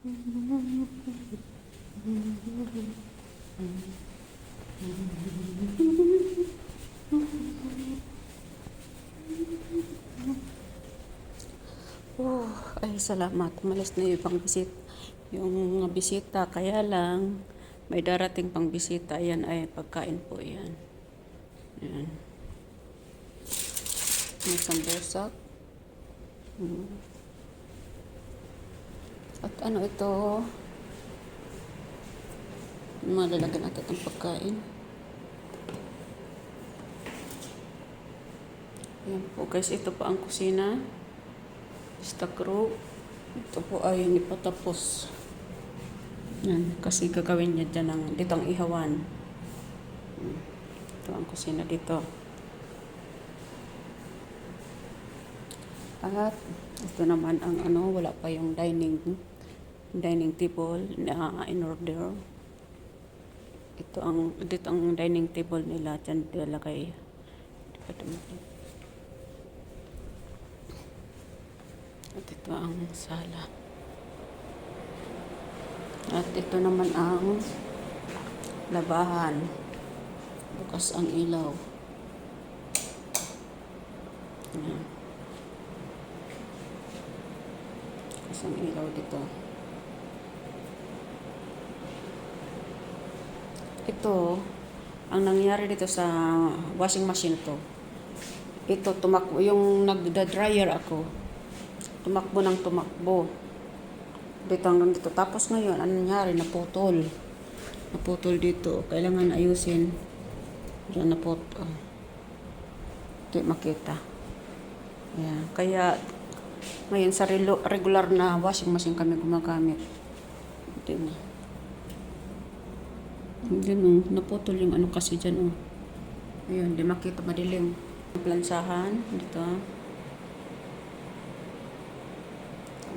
Oh, ay salamat. Malas na yung ibang bisit. Yung bisita, kaya lang may darating pang bisita. Yan ay pagkain po yan. Yan. May sambusak. Hmm. At ano ito? Malalagyan natin ang pagkain. Ayan po guys, ito po ang kusina. Stock row. Ito po ay hindi pa tapos. Yan, kasi gagawin niya dyan ng, dito ang ihawan. Ito ang kusina dito. At ito naman ang ano, wala pa yung dining dining table na in order. Ito ang dito ang dining table nila. Hindi pa dumating. At ito ang sala. At ito naman ang labahan. Bukas ang ilaw. Ayan. Bukas ang ilaw dito. Ito, ang nangyari dito sa washing machine to. Ito, tumakbo, yung nagda-dryer ako, tumakbo ng tumakbo. Dito hanggang dito. Tapos ngayon, ano nangyari? Naputol. Naputol dito. Kailangan ayusin. Diyan naputol. Hindi makita. Ayan. Kaya, ngayon sa regular na washing machine kami gumagamit. Hindi na. Hindi no. Naputol yung ano kasi dyan oh. Ayun, di makita madilim. Plansahan dito.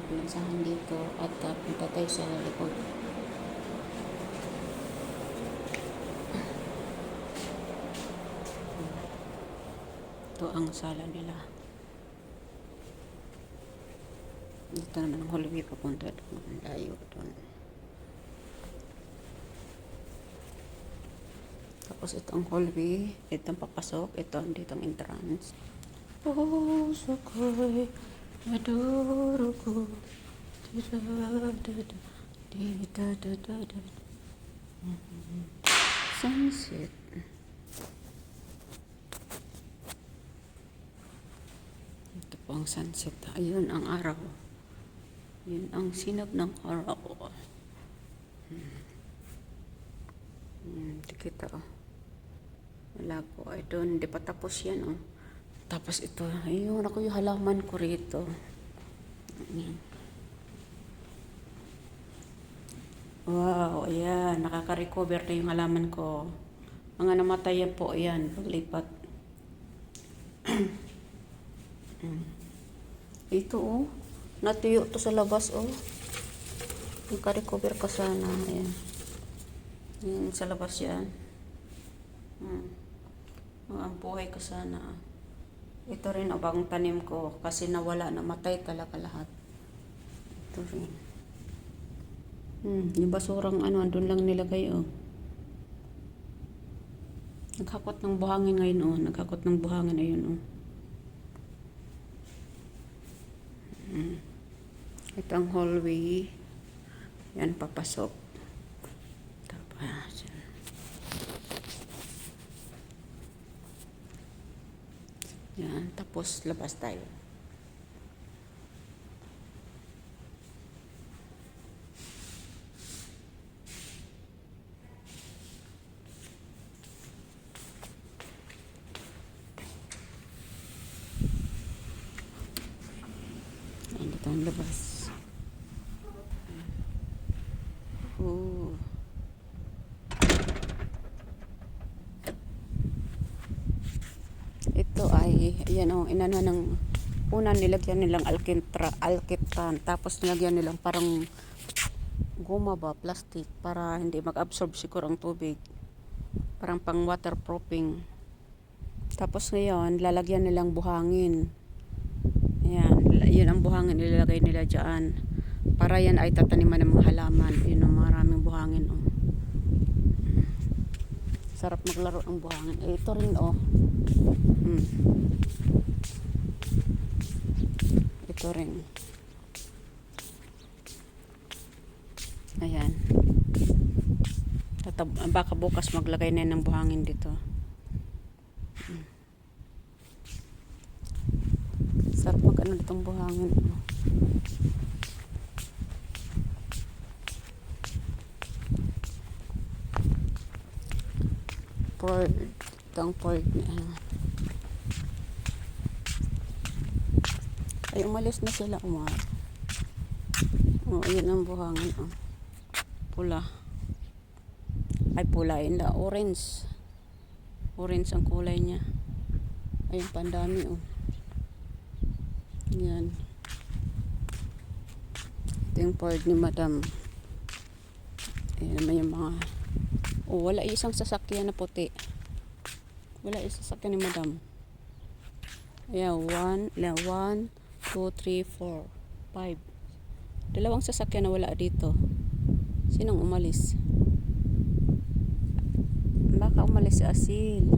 Plansahan dito at uh, punta tayo sa likod. Ito ang sala nila. Dito naman ang hallway papunta doon. Layo doon. Tapos ito ang hallway. Ito ang papasok. Ito ang dito ang entrance. Oh, sakay. Adoro ko. Mhm. Sunset. Ito po ang sunset. Ayun ang araw. Yun ang sinag ng araw. Hmm. Hmm, di kita oh. Wala po. Doon, hindi pa tapos yan oh. Tapos ito, ayun ako yung halaman ko rito. Ayan. Wow, ayan. Nakaka-recover na yung halaman ko. Mga namatay po, ayan, paglipat. Ito oh, natuyo to sa labas oh. Naka-recover ka sana, ayan. Yan, sa labas yan. Hmm. Mga buhay ka sana. Ito rin abang tanim ko kasi nawala, namatay talaga lahat. Ito rin. Hmm, yung basurang ano, andun lang nilagay oh. Naghakot ng buhangin ngayon oh. Naghakot ng buhangin ayun oh. Hmm. Ito ang hallway. Yan, papasok. Tapos, yan. Yan, tapos labas tayo. Yan, dito ang labas. Oh. Ito ay, ayan o, inano ng, una nilagyan nilang alkintra, alkitran, tapos nilagyan nilang parang goma ba, plastic, para hindi mag-absorb siguro ang tubig. Parang pang waterproofing. Tapos ngayon, lalagyan nilang buhangin. Ayan, yun ang buhangin nilalagay nila dyan. Para yan ay tataniman ng mga halaman. Yun ang maraming buhangin. Oh. Sarap maglaro ng buhangin. Eh, ito rin oh. Mm. Ito rin. Ayan. Tatab baka bukas maglagay na ng buhangin dito. Sarap mag ano ditong buhangin. oh. Port. Itong port na. Ay, umalis na sila umar. Oh, yun ang buhangin. Oh. Pula. Ay, pula. Yun na. Orange. Orange ang kulay niya. Ayun, pandami. Oh. Yan. Ito yung port ni madam. Ayan yung mga... Oh, wala isang sasakyan na puti. Wala isang sasakyan ni madam. Ayan, one, la- one, two, three, four, five. Dalawang sasakyan na wala dito. Sinong umalis? Baka umalis si Asil.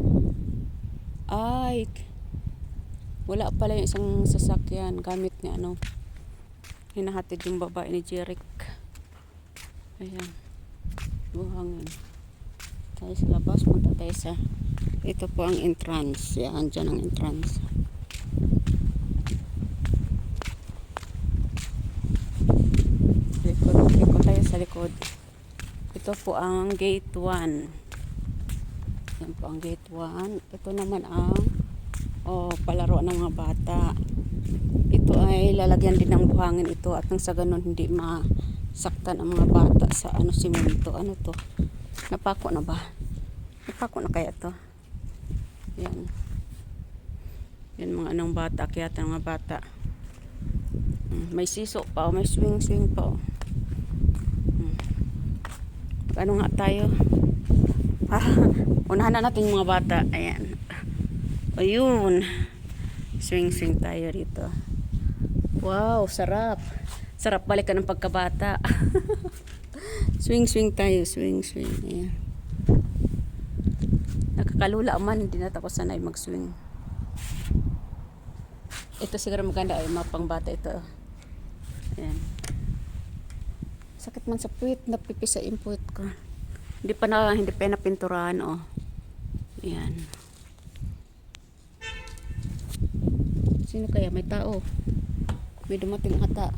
Ay, wala pala yung isang sasakyan gamit ni ano. Hinahatid yung babae ni Jeric. Ayan. Buhangin. Tayo sa labas, punta tayo sa ito po ang entrance. Yan, dyan ang entrance. Likod, likod tayo sa likod. Ito po ang gate 1. Yan po ang gate 1. Ito naman ang oh, palaro ng mga bata. Ito ay lalagyan din ng buhangin ito at nang sa ganun hindi masaktan ang mga bata sa ano simento. Ano to? Napako na ba? Napako na kaya to? Yan. Yan mga anong bata, kaya mga bata. Mm, May siso pa, may swing-swing pa. oh. Ano nga tayo? Ah, unahan na natin mga bata. Ayan. Ayun. Swing-swing tayo rito. Wow, sarap. Sarap balikan ng pagkabata. swing-swing tayo, swing-swing. Ayan. Nakakalula man, hindi na ako sanay mag-swing. Ito siguro maganda ay mga pangbata ito. Ayan. Sakit man sa puwit, napipis sa input ko. Hindi pa na, hindi pa napinturahan, oh. Ayan. Sino kaya? May tao. May dumating ata.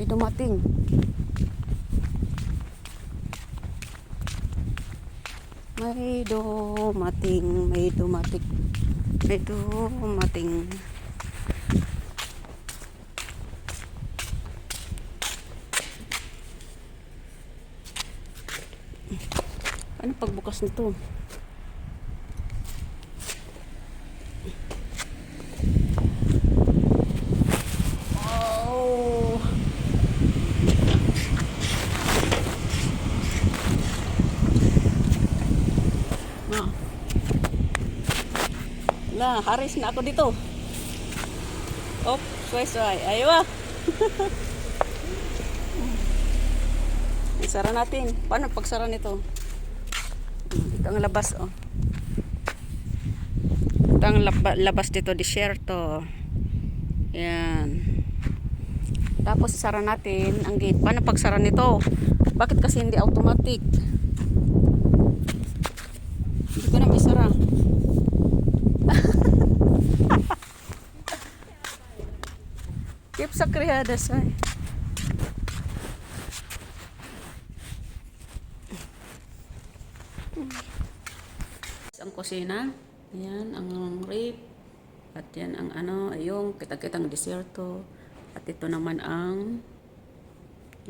May dumating. May dumating, may dumating, may dumating. Ano pagbukas nito? Oh. Ah. La, haris na ako dito. Oh, sway sway. Ayaw ah. Isara natin. Paano pagsara nito? Ito ang labas oh. Ito ang laba- labas dito, disyerto. Yan. Tapos isara natin ang gate. Paano pagsara nito? Bakit kasi hindi automatic? Hindi ko na may sara. Sa kriyadas ay. Ang kusina. Ayan, ang rip. At yan ang ano, yung kita-kitang desierto. At ito naman ang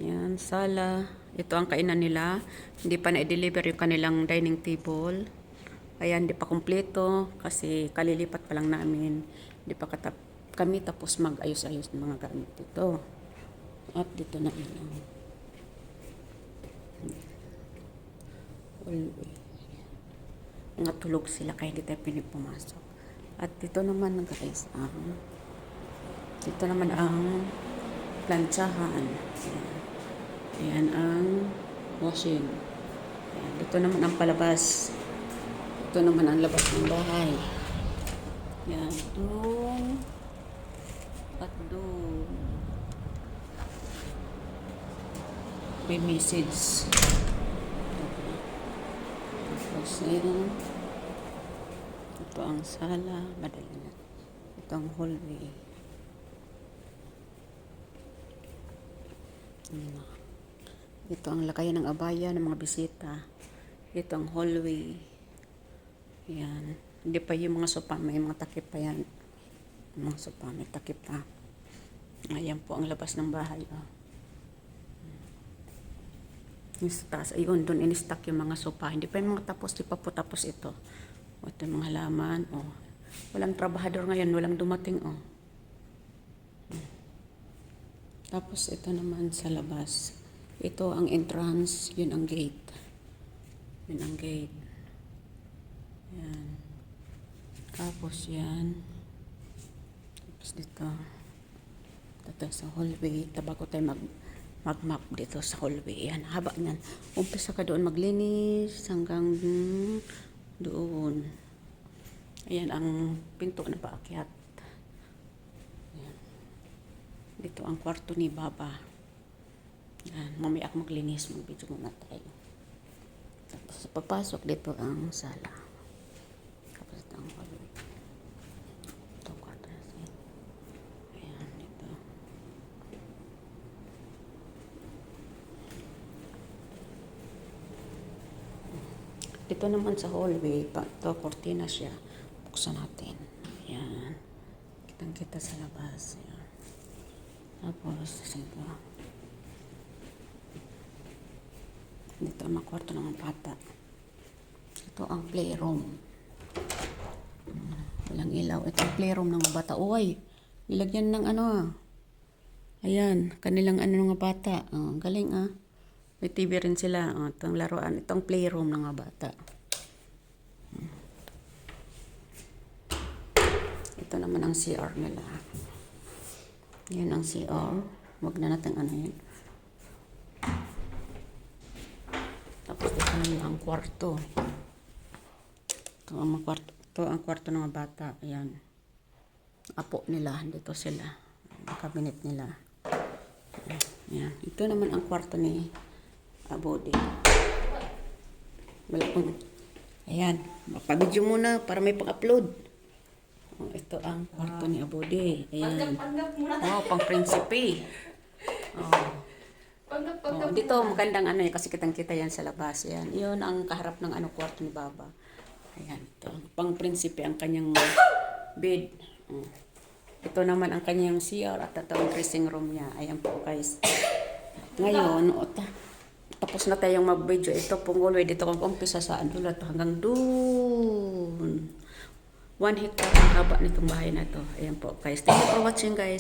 yan, sala. Ito ang kainan nila. Hindi pa na-deliver yung kanilang dining table. Ayan, hindi pa kumpleto kasi kalilipat pa lang namin. Hindi pa katap kami tapos mag-ayos-ayos ng mga gamit dito. At dito na. All, mga tulog sila kaya hindi tayo pinipumasok. At dito naman guys, ang dito naman ang plantsahan. Ayan. Ayan ang washing. Ayan. Dito naman ang palabas. Ito naman ang labas ng bahay. Yan, doon. At doon. May message. Tapos ayan. Ito ang sala. Madali na. Ito ang hallway. Ito ang lakayan ng abaya ng mga bisita. Ito ang hallway. Yan. Hindi pa yung mga sopa. May mga takip pa yan. Mga sopa. May takip pa. Ayan po ang labas ng bahay. Oh. Yung sa taas. Ayun, doon in-stack yung mga sopa. Hindi pa yung mga tapos. Di pa po tapos ito. O, ito yung mga halaman. Oh. Walang trabahador ngayon. Walang dumating. Oh. Tapos ito naman sa labas. Ito ang entrance. Yun ang gate. Yun ang gate. Yan. Tapos yan. Tapos dito. Dito sa hallway. Tabago tayo mag mag-map dito sa hallway. Yan. Haba niyan. Umpisa ka doon maglinis hanggang doon. Ayan ang pinto na paakyat. Ayan. Dito ang kwarto ni Baba. Yan. Mamaya ako maglinis. Mag-video muna tayo. Tapos papasok dito ang sala. Tapos ito ang hallway. Ito ang kwarto na siya. Ayan, dito. Dito naman sa hallway, pa, ito, kortina siya. Buksan natin. Ayan. Kitang kita sa labas. Ayan. Tapos, dito. Dito ang kwarto ng bata. Ito ang playroom. Walang ilaw. Ito ang playroom ng bata. Uy, nilagyan ng ano ah. Ayan, kanilang ano ng bata. Oh, galing ah. May TV rin sila. Oh, itong laruan. Itong playroom ng mga bata. Ito naman ang CR nila. Yan ang CR. Huwag na natin ano yan. Tapos ito naman ang kwarto. Ito ang kwarto. Ito ang kwarto ng mga bata. Ayan. Apo nila. Dito sila. Ang cabinet nila. Ayan. Ito naman ang kwarto ni Abode. Wala pong... Ayan. Mapabidyo muna para may pang-upload. Oh, ito ang kwarto ni Abode. Ayan. Panggap muna. Oh, pang prinsipe. Oh. Panggap, Oh, panggap. dito magandang ano eh, kasi kitang kita yan sa labas. Yan. Yun ang kaharap ng ano kwarto ni Baba. Ayan, ito. Pang prinsipe ang kanyang bed. Oh. Ito naman ang kanyang CR at ito ang dressing room niya. Ayan po guys. Ngayon, o, ta- tapos na tayong mag-video. Ito pong hallway dito kung umpisa sa to hanggang doon. One hectare ang haba nitong bahay na to. Ayan po guys. Thank you for watching guys.